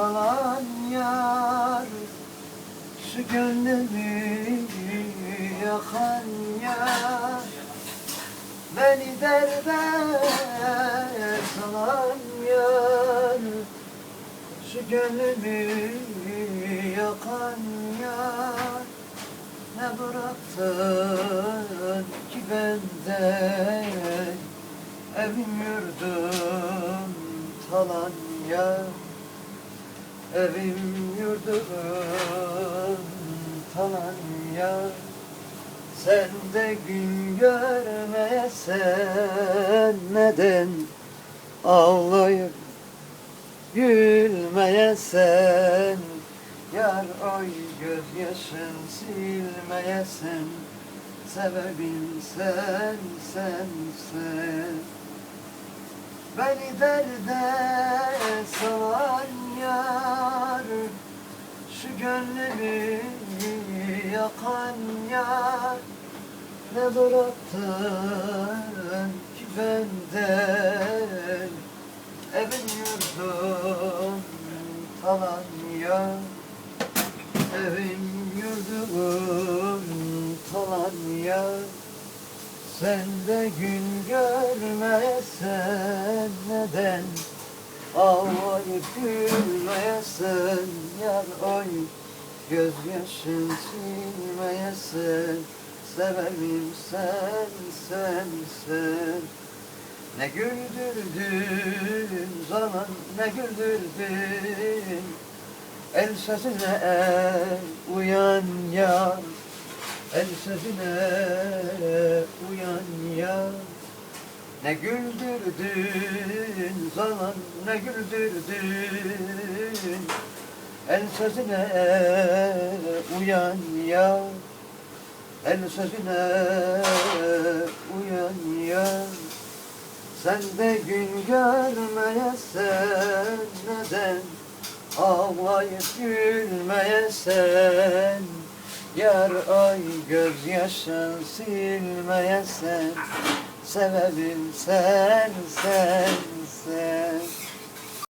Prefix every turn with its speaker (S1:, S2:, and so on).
S1: salan yar Şu gönlümü yakan yar. Beni derde salan yar Şu gönlümü yakan yar. Ne bıraktın ki benden Evim yurdum talan yar Evim yurdum talan yar Sen de gün görmesen neden ağlayıp gülmeyesen? Yar oy gözyaşın silmeyesen Sebebim sen, sen, sen. Beni derde salan gönlümü yakan yar. Ne bıraktın ki benden? Evin yurdum talan yar. Evim yurdum talan yar. Sen de gün görmesen neden Ağlayıp gülmeyesin yar oy Gözyaşın silmeyesin Sebebim sen, sen, sen. Ne güldürdün zaman ne güldürdün? El sözüne uyan yar El sözüne uyan yar Ne güldürdün zaman ne güldürdün? El sözüne uyan yar El sözüne uyan yar Sen de gün görmeyesen neden Ağlayıp gülmeyesen? Yar ay gözyaşın silmeyesen Sebebim sen, sen, sen